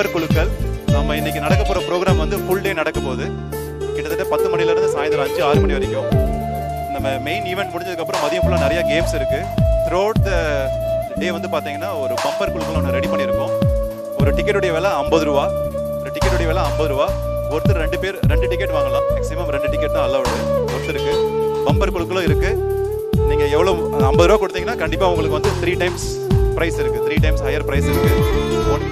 Bumper குழுக்கள். நம்ம இன்னைக்கு நடக்க போற ப்ரோக்ராம் வந்து ஃபுல் டே நடக்க போகுது. கிட்டத்தட்ட பத்து மணில இருந்து சாயந்தரம் அஞ்சு ஆறு மணி வரைக்கும். நம்ம மெயின் ஈவெண்ட் முடிஞ்சதுக்கப்புறம் மதியம் ஃபுல்லாக நிறைய கேம்ஸ் இருக்கு. த்ரூ த டே வந்து பார்த்தீங்கன்னா ஒரு பம்பர் குழுக்கள் ஒன்று ரெடி பண்ணியிருக்கோம். ஒரு டிக்கெட்டுடைய விலை ஐம்பது ரூபா. ஒரு டிக்கெட்டுடைய விலை ஐம்பது ரூபா. ஒருத்தர் ரெண்டு பேர் ரெண்டு டிக்கெட் வாங்கலாம். மேக்ஸிமம் ரெண்டு டிக்கெட் தான் அலௌடு ஒருத்தருக்கு பம்பர் குழுக்களும் இருக்கு. நீங்க எவ்வளவு ஐம்பது ரூபா கொடுத்தீங்கன்னா கண்டிப்பா உங்களுக்கு வந்து த்ரீ டைம்ஸ் ப்ரைஸ் இருக்கு. த்ரீ டைம்ஸ் ஹையர் ப்ரைஸ் இருக்கு. ஒன்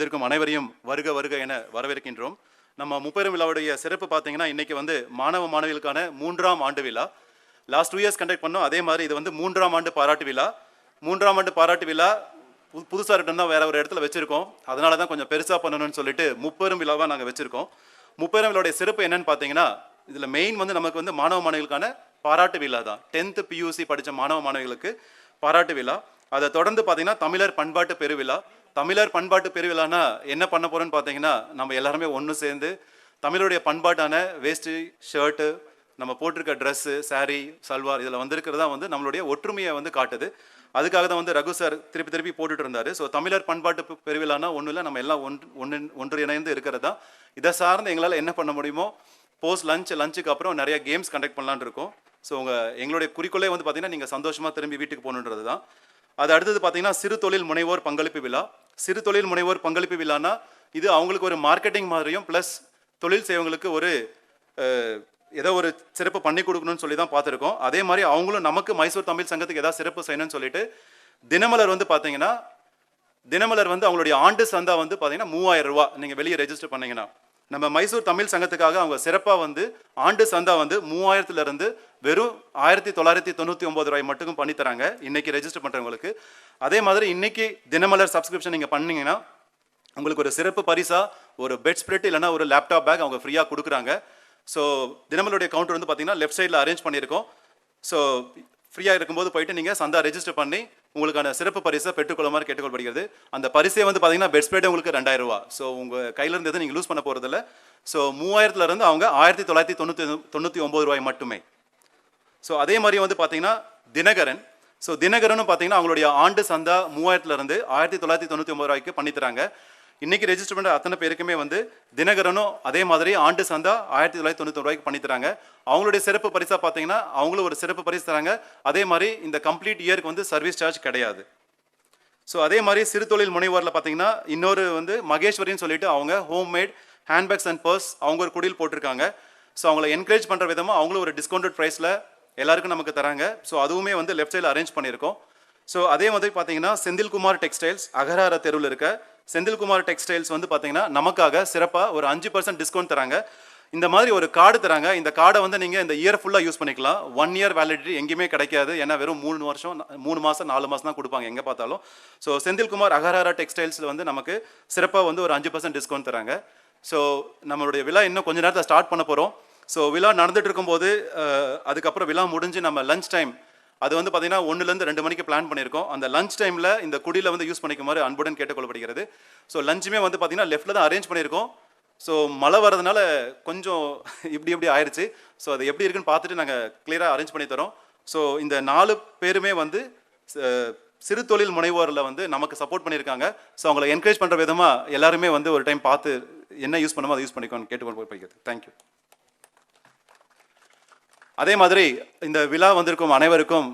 வந்திருக்கும் அனைவரையும் வருக வருக என வரவேற்கின்றோம். நம்ம முப்பெரும் விழாவுடைய சிறப்பு பார்த்தீங்கன்னா இன்னைக்கு வந்து மாணவ மாணவிகளுக்கான மூன்றாம் ஆண்டு விழா. லாஸ்ட் டூ இயர்ஸ் கண்டக்ட் பண்ணோம். அதே மாதிரி இது வந்து மூன்றாம் ஆண்டு பாராட்டு விழா. மூன்றாம் ஆண்டு பாராட்டு விழா பு- புதுசா இருக்கட்டும் தான் வேற ஒரு இடத்துல வச்சிருக்கோம். அதனால தான் கொஞ்சம் பெருசாக பண்ணணும்னு சொல்லிட்டு முப்பெரும் விழாவாக நாங்கள் வச்சிருக்கோம். முப்பெரும் விழாவுடைய சிறப்பு என்னன்னு பார்த்தீங்கன்னா இதில் மெயின் வந்து நமக்கு வந்து மாணவ மாணவிகளுக்கான பாராட்டு விழா தான். டென்த்து பியூசி படிச்ச மாணவ மாணவிகளுக்கு பாராட்டு விழா. அதை தொடர்ந்து பார்த்தீங்கன்னா தமிழர் பண்பாட்டு பெருவிழா. தமிழர் பண்பாட்டு பெருவிழானா என்ன பண்ண போகிறோன்னு பார்த்தீங்கன்னா நம்ம எல்லாருமே ஒன்று சேர்ந்து தமிழருடைய பண்பாட்டான வேஷ்டி ஷர்ட்டு நம்ம போட்டிருக்க ட்ரெஸ்ஸு சாரீ சல்வார் இதில் வந்திருக்கிறதா வந்து நம்மளுடைய ஒற்றுமையை வந்து காட்டுது. அதுக்காக தான் வந்து ரகு சார் திருப்பி திருப்பி போட்டுட்டு இருந்தார். ஸோ தமிழர் பண்பாட்டு பெ- பெருவிழானா ஒன்றும் இல்லை நம்ம எல்லாம் ஒன்று ஒன்று ஒன்று இணைந்து இருக்கிறதா? இதை சார்ந்து எங்களால் என்ன பண்ண முடியுமோ போஸ்ட் லஞ்ச் லஞ்சுக்கு அப்புறம் நிறைய கேம்ஸ் கண்டக்ட் பண்ணலான்னு இருக்கோம். ஸோ உங்கள் எங்களுடைய குறிக்கோளே வந்து பார்த்தீங்கன்னா நீங்கள் சந்தோஷமாக திரும்பி வீட்டுக்கு போகணுன்றது தான் அது அடுத்தது பார்த்தீங்கன்னா சிறு தொழில் முனைவோர் பங்களிப்பு விழா. சிறு தொழில் முனைவோர் பங்களிப்பு விழானா இது அவங்களுக்கு ஒரு மார்க்கெட்டிங் மாதிரியும் ப்ளஸ் தொழில் செய்வங்களுக்கு ஒரு ஏதோ ஒரு சிறப்பு பண்ணி கொடுக்கணும்னு சொல்லி தான் பார்த்துருக்கோம். அதே மாதிரி அவங்களும் நமக்கு மைசூர் தமிழ் சங்கத்துக்கு ஏதாவது சிறப்பு செய்யணும்னு சொல்லிட்டு தினமலர் வந்து பார்த்தீங்கன்னா தினமலர் வந்து அவங்களுடைய ஆண்டு சந்தா வந்து பார்த்தீங்கன்னா மூவாயிரம் ரூபா நீங்கள் வெளியே ரெஜிஸ்டர் பண்ணீங்கன்னா. நம்ம மைசூர் தமிழ் சங்கத்துக்காக அவங்க சிறப்பாக வந்து ஆண்டு சந்தா வந்து மூவாயிரத்துலேருந்து வெறும் ஆயிரத்தி தொள்ளாயிரத்தி தொண்ணூற்றி ஒம்பது ரூபாய் மட்டும் பண்ணித்தராங்க இன்றைக்கி ரெஜிஸ்டர் பண்ணுறவங்களுக்கு அதே மாதிரி இன்னைக்கு தினமலர் சப்ஸ்கிரிப்ஷன் நீங்கள் பண்ணிங்கன்னா உங்களுக்கு ஒரு சிறப்பு பரிசாக ஒரு பெட் ஸ்ப்ரெட் இல்லைன்னா ஒரு லேப்டாப் பேக் அவங்க ஃப்ரீயாக கொடுக்குறாங்க. ஸோ தினமலருடைய கவுண்டர் வந்து பார்த்தீங்கன்னா லெஃப்ட் சைடில் அரேஞ்ச் பண்ணியிருக்கோம். ஸோ ஃப்ரீயாக இருக்கும்போது போயிட்டு நீங்கள் சந்தா ரெஜிஸ்டர் பண்ணி உங்களுக்கான சிறப்பு பரிசை பெற்றுக்கொள்ளுமாறு கேட்டுக்கொள்ளப்படுகிறது. அந்த பரிசே வந்து பார்த்தீங்கன்னா பெட் ஸ்ப்ரெட் உங்களுக்கு ரெண்டாயிரம் ரூபா. ஸோ உங்கள் கையில் இருந்தது நீங்கள் லூஸ் பண்ண போகிறதில்ல ஸோ மூவாயிரத்துலேருந்து அவங்க ஆயிரத்தி தொள்ளாயிரத்தி தொண்ணூற்றி தொண்ணூற்றி ஒம்பது ரூபாய் மட்டுமே. ஸோ அதே மாதிரி வந்து பார்த்தீங்கன்னா தினகரன். ஸோ தினகரனும் பார்த்தீங்கன்னா அவங்களுடைய ஆண்டு சந்தா மூவாயிரத்துலேருந்து ஆயிரத்தி தொள்ளாயிரத்தி தொண்ணூற்றி ஒம்பது ரூபாய்க்கு பண்ணித்தராங்க இன்றைக்கி ரெஜிஸ்டர் பண்ணுற அத்தனை பேருக்குமே வந்து தினகரனும் அதே மாதிரி ஆண்டு சந்தா ஆயிரத்தி தொள்ளாயிரத்தி தொண்ணூற்றி ரூபாய்க்கு பண்ணி தராங்க. அவங்களுடைய சிறப்பு பரிசாக பார்த்தீங்கன்னா அவங்களும் ஒரு சிறப்பு பரிசு தராங்க. அதே மாதிரி இந்த கம்ப்ளீட் இயருக்கு வந்து சர்வீஸ் சார்ஜ் கிடையாது. ஸோ அதே மாதிரி சிறு தொழில் முனைவோரில் பார்த்தீங்கன்னா இன்னொரு வந்து மகேஸ்வரின்னு சொல்லிட்டு அவங்க ஹோம்மேட் ஹேண்ட்பேக்ஸ் அண்ட் பர்ஸ் அவங்க ஒரு குடியில் போட்டிருக்காங்க. ஸோ அவங்கள என்கரேஜ் பண்ணுற விதமாக அவங்களும் ஒரு டிஸ்கவுண்டட் ப்ரைஸில் எல்லாருக்கும் நமக்கு தராங்க. ஸோ அதுவுமே வந்து லெஃப்ட் சைடில் அரேஞ்ச் பண்ணியிருக்கோம். ஸோ அதே மாதிரி பார்த்தீங்கன்னா செந்தில்குமார் டெக்ஸ்டைல்ஸ் அகரார தெருவில் இருக்க செந்தில்குமார் டெக்ஸ்டைல்ஸ் வந்து பார்த்தீங்கன்னா நமக்காக சிறப்பாக ஒரு அஞ்சு பர்சன்ட் டிஸ்கவுண்ட் தராங்க. இந்த மாதிரி ஒரு கார்டு தராங்க. இந்த கார்டை வந்து நீங்கள் இந்த இயர் ஃபுல்லாக யூஸ் பண்ணிக்கலாம். ஒன் இயர் வேலிடிட்டி எங்கேயுமே கிடைக்காது. ஏன்னா வெறும் மூணு வருஷம் மூணு மாதம் நாலு மாதம் தான் கொடுப்பாங்க எங்கே பார்த்தாலும். ஸோ செந்தில்குமார் அகராரா டெக்ஸ்டைல்ஸில் வந்து நமக்கு சிறப்பாக வந்து ஒரு அஞ்சு பர்சன்ட் டிஸ்கவுண்ட் தராங்க. ஸோ நம்மளுடைய விழா இன்னும் கொஞ்ச நேரத்தில் ஸ்டார்ட் பண்ண போகிறோம் ஸோ விழா நடந்துட்டு இருக்கும்போது அதுக்கப்புறம் விழா முடிஞ்சு நம்ம லஞ்ச் டைம் அது வந்து பார்த்தீங்கன்னா ஒன்றுலேருந்து ரெண்டு மணிக்கு பிளான் பண்ணியிருக்கோம். அந்த லஞ்ச் டைமில் இந்த குடியில் வந்து யூஸ் பண்ணிக்குமாறு அன்புடன் கேட்டுக்கொள்ளப்படுகிறது. ஸோ லஞ்சுமே வந்து பார்த்தீங்கன்னா லெஃப்ட்டில் தான் அரேஞ்ச் பண்ணியிருக்கோம். ஸோ மழை வர்றதுனால கொஞ்சம் இப்படி இப்படி ஆயிடுச்சு ஸோ அது எப்படி இருக்குன்னு பார்த்துட்டு நாங்கள் கிளியராக அரேஞ்ச் பண்ணி தரோம். ஸோ இந்த நாலு பேருமே வந்து சிறு தொழில் முனைவோரில் வந்து நமக்கு சப்போர்ட் பண்ணியிருக்காங்க. ஸோ அவங்கள என்கரேஜ் பண்ணுற விதமாக எல்லாருமே வந்து ஒரு டைம் பார்த்து என்ன யூஸ் பண்ணுமோ அதை யூஸ் பண்ணிக்கோன்னு கேட்டுக்கொண்டு போய் போய்க்கிறது தேங்க்யூ அதே மாதிரி இந்த விழா வந்திருக்கும் அனைவருக்கும்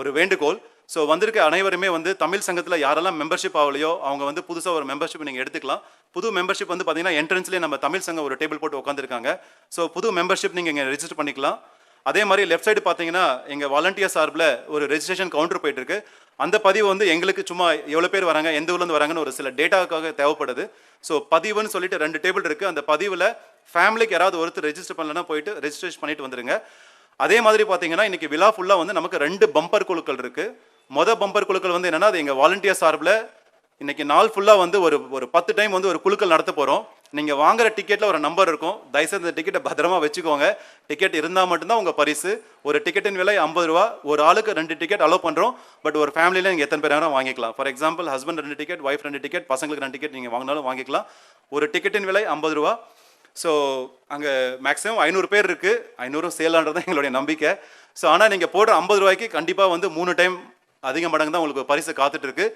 ஒரு வேண்டுகோள். ஸோ வந்திருக்க அனைவருமே வந்து தமிழ் சங்கத்தில் யாரெல்லாம் மெம்பர்ஷிப் ஆகலையோ அவங்க வந்து புதுசாக ஒரு மெம்பர்ஷிப் நீங்கள் எடுத்துக்கலாம். புது மெம்பர்ஷிப் வந்து பார்த்தீங்கன்னா என்ட்ரன்ஸ்லேயே நம்ம தமிழ் சங்கம் ஒரு டேபிள் போட்டு உட்காந்துருக்காங்க ஸோ புது மெம்பர்ஷிப் நீங்கள் இங்கே ரெஜிஸ்டர் பண்ணிக்கலாம். அதே மாதிரி லெஃப்ட் சைடு பார்த்தீங்கன்னா எங்கள் வாலண்டியர் சார்பில் ஒரு ரெஜிஸ்ட்ரேஷன் கவுண்டர் போயிட்டு இருக்கு அந்த பதிவு வந்து எங்களுக்கு சும்மா எவ்வளோ பேர் வராங்க எந்த ஊர்லேருந்து வராங்கன்னு ஒரு சில டேட்டாவுக்காக தேவைப்படுது. ஸோ பதிவுன்னு சொல்லிட்டு ரெண்டு டேபிள் இருக்குது அந்த பதிவில் ஃபேமிலிக்கு யாராவது ஒருத்தர் ரெஜிஸ்டர் பண்ணலன்னா போயிட்டு ரெஜிஸ்ட்ரேஷன் பண்ணிட்டு வந்துருங்க. அதே மாதிரி பார்த்தீங்கன்னா இன்னைக்கு விழா ஃபுல்லாக வந்து நமக்கு ரெண்டு பம்பர் குழுக்கள் இருக்கு. மொதல் பம்பர் குழுக்கள் வந்து என்னன்னா அது எங்கள் வாலண்டியர் சார்பில் இன்னைக்கு நாள் ஃபுல்லாக வந்து ஒரு ஒரு பத்து டைம் வந்து ஒரு குழுக்கள் நடத்த போகிறோம் நீங்கள் வாங்குற டிக்கெட்டில் ஒரு நம்பர் இருக்கும். தயவுசெய்து இந்த டிக்கெட்டை பத்திரமா வச்சுக்கோங்க. டிக்கெட் இருந்தால் மட்டும்தான் உங்கள் பரிசு. ஒரு டிக்கெட்டின் விலை ஐம்பது ரூபா. ஒரு ஆளுக்கு ரெண்டு டிக்கெட் அலோவ் பண்ணுறோம் பட் ஒரு ஃபேமிலியில் நீங்கள் எத்தனை பேர் வேணாலும் வாங்கிக்கலாம். ஃபார் எக்ஸாம்பிள் ஹஸ்பண்ட் ரெண்டு டிக்கெட் ஒய்ஃப் ரெண்டு டிக்கெட் பசங்களுக்கு ரெண்டு டிக்கெட் நீங்கள் வாங்கினாலும் வாங்கிக்கலாம். ஒரு டிக்கெட்டின் விலை ஐம்பது ரூபா. ஸோ அங்கே மேக்ஸிமம் ஐநூறு பேர் இருக்குது ஐநூறும் சேலான்றது தான் எங்களுடைய நம்பிக்கை. ஸோ ஆனால் நீங்கள் போடுற ஐம்பது ரூபாய்க்கு கண்டிப்பாக வந்து மூணு டைம் அதிக மடங்கு தான் உங்களுக்கு பரிசு காத்துட்ருக்கு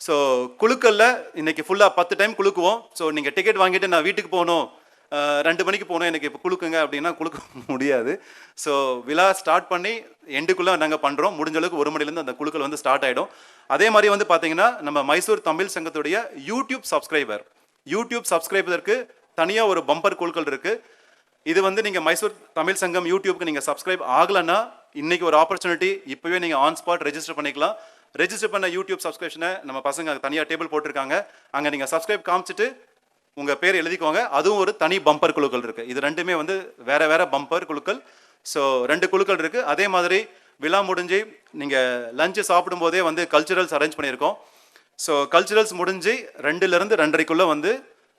ஸோ குழுக்களில் இன்னைக்கு ஃபுல்லாக பத்து டைம் குழுக்குவோம். ஸோ நீங்கள் டிக்கெட் வாங்கிட்டு நான் வீட்டுக்கு போகணும். ரெண்டு மணிக்கு போகணும். எனக்கு இப்போ குழுக்குங்க அப்படின்னா குலுக்க முடியாது. ஸோ விழா ஸ்டார்ட் பண்ணி எண்டுக்குள்ளே நாங்கள் பண்ணுறோம் முடிஞ்ச அளவுக்கு ஒரு மணிலேருந்து அந்த குழுக்கள் வந்து ஸ்டார்ட் ஆகிடும் அதே மாதிரி வந்து பார்த்தீங்கன்னா நம்ம மைசூர் தமிழ் சங்கத்துடைய யூடியூப் சப்ஸ்கிரைபர் யூடியூப் சப்ஸ்கிரைபருக்கு தனியாக ஒரு பம்பர் குழுக்கள் இருக்குது இது வந்து நீங்கள் மைசூர் தமிழ் சங்கம் யூடியூப்க்கு நீங்கள் சப்ஸ்கிரைப் ஆகலைன்னா இன்றைக்கி ஒரு ஆப்பர்ச்சுனிட்டி இப்போவே நீங்கள் ஆன் ஸ்பாட் ரெஜிஸ்டர் பண்ணிக்கலாம். ரெஜிஸ்டர் பண்ண யூடியூப் சப்ஸ்கிரிப்ஷனை நம்ம பசங்க தனியாக டேபிள் போட்டிருக்காங்க. அங்கே நீங்கள் சப்ஸ்கிரைப் காமிச்சிட்டு உங்கள் பேர் எழுதிக்கோங்க. அதுவும் ஒரு தனி பம்பர் குழுக்கள் இருக்குது இது ரெண்டுமே வந்து வேறு வேறு பம்பர் குழுக்கள். ஸோ ரெண்டு குழுக்கள் இருக்குது அதே மாதிரி விழா முடிஞ்சு நீங்கள் லஞ்சு சாப்பிடும்போதே வந்து கல்ச்சுரல்ஸ் அரேஞ்ச் பண்ணியிருக்கோம். ஸோ கல்ச்சுரல்ஸ் முடிஞ்சு ரெண்டுலேருந்து ரெண்டரைக்குள்ளே வந்து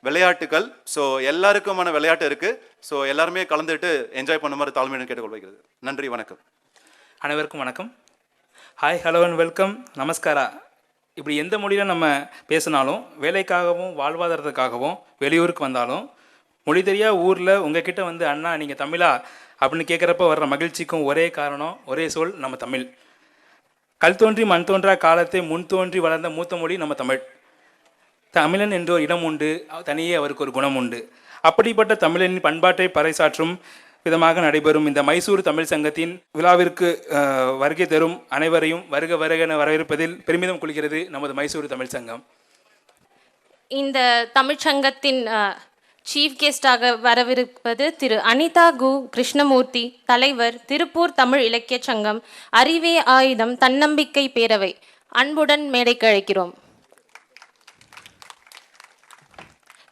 விளையாட்டுகள் ஸோ எல்லாருக்குமான விளையாட்டு இருக்குது ஸோ எல்லாருமே கலந்துட்டு என்ஜாய் பண்ண மாதிரி தாழ்மையுடன் கேட்டுக்கொள்கிறது நன்றி வணக்கம். அனைவருக்கும் வணக்கம். ஹாய் ஹலோ அண்ட் வெல்கம் நமஸ்காரா. இப்படி எந்த மொழியில் நம்ம பேசினாலும் வேலைக்காகவும் வாழ்வாதாரத்துக்காகவும் வெளியூருக்கு வந்தாலும் மொழி தெரியா ஊரில் உங்ககிட்ட வந்து அண்ணா நீங்கள் தமிழா? அப்படின்னு கேட்குறப்ப வர்ற மகிழ்ச்சிக்கும் ஒரே காரணம் ஒரே சொல் நம்ம தமிழ். கல் தோன்றி மண் தோன்றா காலத்தை முன் தோன்றி வளர்ந்த மூத்த மொழி நம்ம தமிழ். தமிழன் என்ற ஒரு இடம் உண்டு தனியே அவருக்கு ஒரு குணம் உண்டு. அப்படிப்பட்ட தமிழனின் பண்பாட்டை பறைசாற்றும் விதமாக நடைபெறும் இந்த மைசூர் தமிழ் சங்கத்தின் விழாவிற்கு வருகை தரும் அனைவரையும் வருக வருக என வரவேற்பதில் பெருமிதம் கொள்கிறது நமது மைசூர் தமிழ் சங்கம். இந்த தமிழ்ச்சங்கத்தின் சீஃப் கெஸ்டாக வரவிருப்பது திரு அனிதா கு. கிருஷ்ணமூர்த்தி தலைவர் திருப்பூர் தமிழ் இலக்கியச் சங்கம் அறிவே ஆயுதம் தன்னம்பிக்கை பேரவை. அன்புடன் மேடைக்கு அழைக்கிறோம்.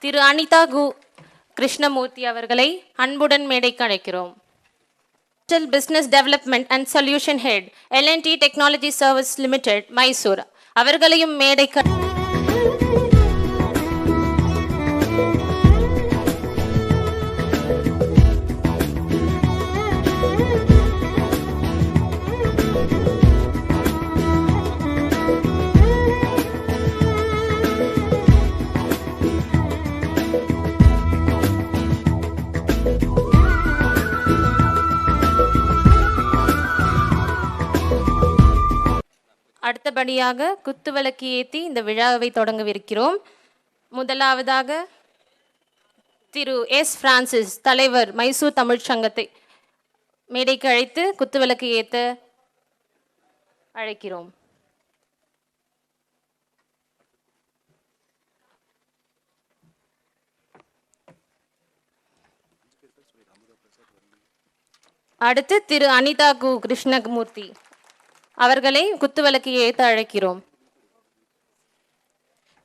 திரு அனிதா கு கிருஷ்ணமூர்த்தி அவர்களை அன்புடன் மேடைக்கு அழைக்கிறோம் Digital Business Development and Solution Head, L&T Technology Service Limited, Mysore அவர்களையும் மேடைக்கு அடுத்தபடியாக குத்துவிளக்கு ஏற்றி இந்த விழாவை தொடங்கவிருக்கிறோம். முதலாவதாக திரு எஸ் பிரான்சிஸ் தலைவர் மைசூர் தமிழ்ச் சங்கத்தை மேடைக்கு அழைத்து குத்துவிளக்கு ஏற்ற அழைக்கிறோம். அடுத்து திரு அனிதா கு கிருஷ்ணமூர்த்தி. அவர்களை குத்துவிளக்கு ஏற்ற அழைக்கிறோம்.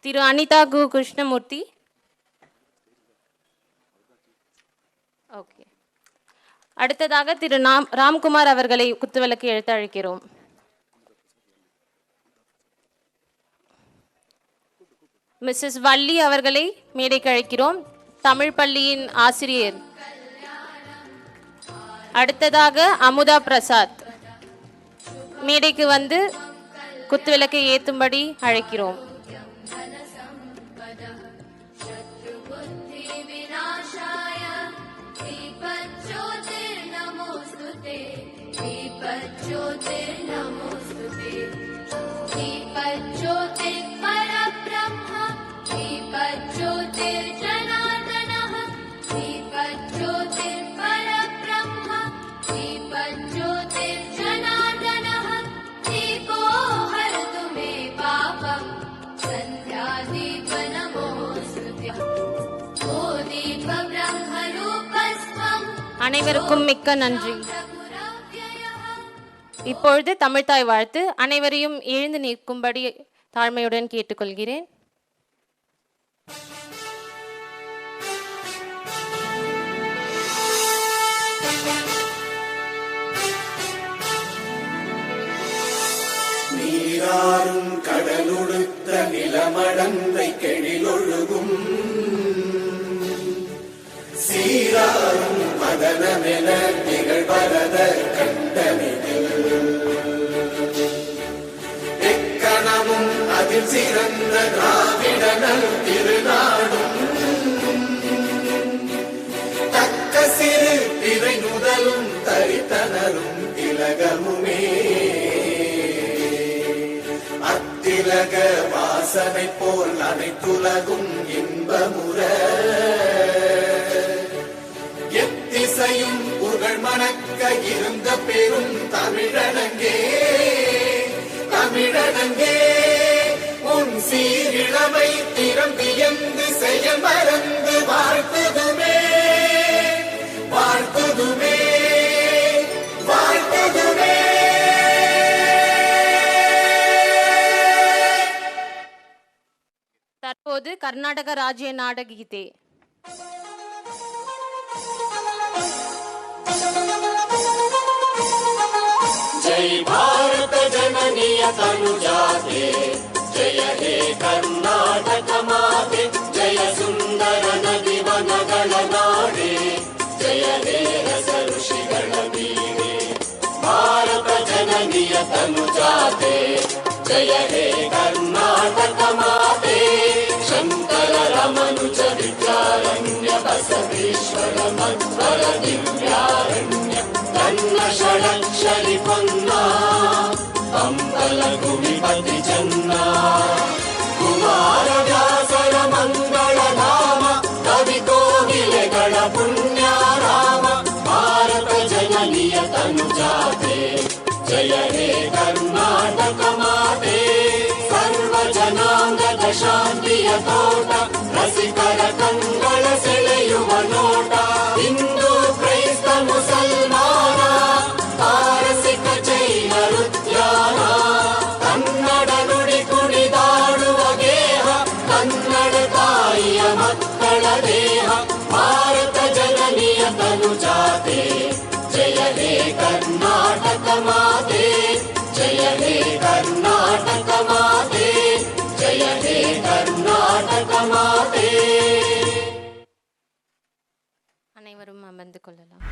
திரு அனிதா கு கிருஷ்ணமூர்த்தி. ஓகே. அடுத்ததாக திரு நாம் ராம்குமார் அவர்களை குத்துவிளக்கு எழுத்த அழைக்கிறோம். மிஸ்ஸஸ் வள்ளி அவர்களை மேடைக்கு அழைக்கிறோம். தமிழ் பள்ளியின் ஆசிரியர். அடுத்ததாக அமுதா பிரசாத். மேடைக்கு வந்து குத்துவிளக்கை ஏற்றும்படி அழைக்கிறோம். அனைவருக்கும் மிக்க நன்றி. இப்பொழுது தமிழ்தாய் வாழ்த்து அனைவரையும் எழுந்து நிற்கும்படி தாழ்மையுடன் கேட்டுக்கொள்கிறேன். நீராறும் கடலுடுத்த நிலமடந்தை கெழிலொழுகும். மதனமென நிகழ்வரத கண்டனில் எக்கணமும் அதில் சிறந்த திராவிடனல் திருநாடும். தக்க சிறு திரை நுதலும் தரித்தனரும் திலகமுமே. அத்திலக வாசனை போல் அனைத்துலகும் இன்பமுற. தமிழனங்கே தமிழனங்கே உன் சீரிழமை செயல் மறந்து வாழ்த்துதுமே வாழ்த்துதுமே வாழ்த்துதுமே தற்போது கர்நாடக ராஜ்ய நாடக तनुजाते। जय हे कर्णाटकमापे जय सुन्दर न दिवगणे जय हे रस ऋषि भारत जननीय तनुजाते। जय हे कर्णाटकमापे शङ्कर रमनुज विचारण्यस बसवेश्वर मध्वर दिव्यारण्य। कन्न षडक्षरि पन्ना। ಗುಮಿಪತಿ ಜನ್ನ ಕುಮಾರ ವ್ಯಾಸರ ಮಂಗಳ ನಾಮ ಕವಿ ಕೋಗಿಲೆಗಳ ಪುಣ್ಯ ರಾಮ ಭಾರತ ಜನನಿಯ ತನುಜಾತೆ ಜಯ ಹೇ ಕರ್ನಾಟಕ ಮಾತೆ ಸರ್ವ ಜನಾಂಗದ ಶಾಂತಿಯ ತೋಟ ಕಂಗಳ ಸೆಳೆಯುವ ನೋಟ கர்நாடக மாதே ஜய ஹே கர்நாடக மாதே ஜய ஹே கர்நாடக மாதே அனைவரும் அமர்ந்து கொள்ளலாம்.